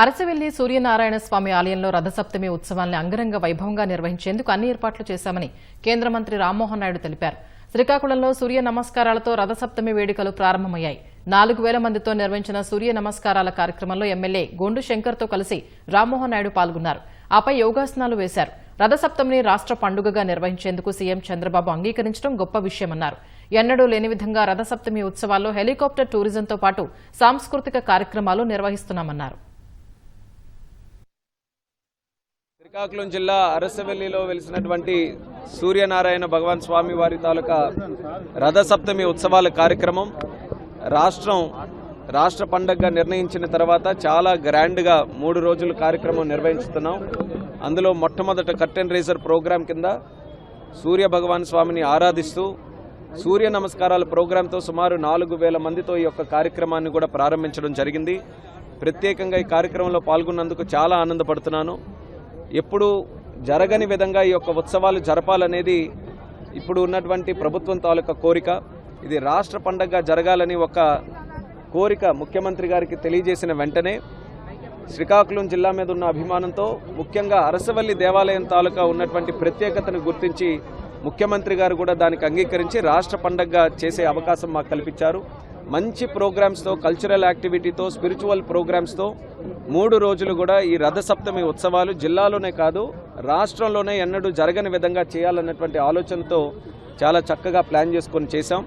అరసవెల్లి సూర్యనారాయణ స్వామి ఆలయంలో రథసప్తమి ఉత్సవాన్ని అంగరంగ వైభవంగా నిర్వహించేందుకు అన్ని ఏర్పాట్లు చేశామని కేంద్ర మంత్రి రామ్మోహన్ నాయుడు తెలిపారు. శ్రీకాకుళంలో సూర్య నమస్కారాలతో రథసప్తమి వేడుకలు ప్రారంభమయ్యాయి. నాలుగు వేల మందితో నిర్వహించిన సూర్య నమస్కారాల కార్యక్రమంలో ఎమ్మెల్యే గొండు శంకర్తో కలిసి రామ్మోహన్ నాయుడు పాల్గొన్నారు. ఆపై యోగాసనాలు వేశారు. రథసప్తమిని రాష్ట్ర పండుగగా నిర్వహించేందుకు సీఎం చంద్రబాబు అంగీకరించడం గొప్ప విషయమన్నారు. ఎన్నడూ లేని విధంగా రథసప్తమి ఉత్సవాల్లో హెలికాప్టర్ టూరిజంతో పాటు సాంస్కృతిక కార్యక్రమాలు నిర్వహిస్తున్నామన్నారు. శ్రీకాకుళం జిల్లా అరసవెల్లిలో వెలిసినటువంటి సూర్యనారాయణ భగవాన్ స్వామి వారి తాలూకా రథసప్తమి ఉత్సవాల కార్యక్రమం. రాష్ట్రం రాష్ట్ర పండగగా నిర్ణయించిన తర్వాత చాలా గ్రాండ్గా మూడు రోజుల కార్యక్రమం నిర్వహిస్తున్నాం. అందులో మొట్టమొదట కర్టెన్ రేజర్ ప్రోగ్రాం కింద సూర్య భగవాన్ స్వామిని ఆరాధిస్తూ సూర్య నమస్కారాల ప్రోగ్రాంతో సుమారు నాలుగు వేల మందితో ఈ యొక్క కార్యక్రమాన్ని కూడా ప్రారంభించడం జరిగింది. ప్రత్యేకంగా ఈ కార్యక్రమంలో పాల్గొన్నందుకు చాలా ఆనందపడుతున్నాను. ఎప్పుడు జరగని విధంగా ఈ యొక్క ఉత్సవాలు జరపాలనేది ఇప్పుడు ఉన్నటువంటి ప్రభుత్వం తాలూకా కోరిక. ఇది రాష్ట్ర పండగగా జరగాలని ఒక కోరిక ముఖ్యమంత్రి గారికి తెలియజేసిన వెంటనే శ్రీకాకుళం జిల్లా మీద ఉన్న అభిమానంతో ముఖ్యంగా అరసవల్లి దేవాలయం తాలూకా ఉన్నటువంటి ప్రత్యేకతను గుర్తించి ముఖ్యమంత్రి గారు కూడా దానికి అంగీకరించి రాష్ట్ర పండగగా చేసే అవకాశం మాకు కల్పించారు. మంచి ప్రోగ్రామ్స్తో కల్చరల్ యాక్టివిటీతో స్పిరిచువల్ ప్రోగ్రామ్స్తో మూడు రోజులు కూడా ఈ రథసప్తమి ఉత్సవాలు జిల్లాలోనే కాదు రాష్ట్రంలోనే ఎన్నడూ జరగని విధంగా చేయాలన్నటువంటి ఆలోచనతో చాలా చక్కగా ప్లాన్ చేసుకొని చేశాం.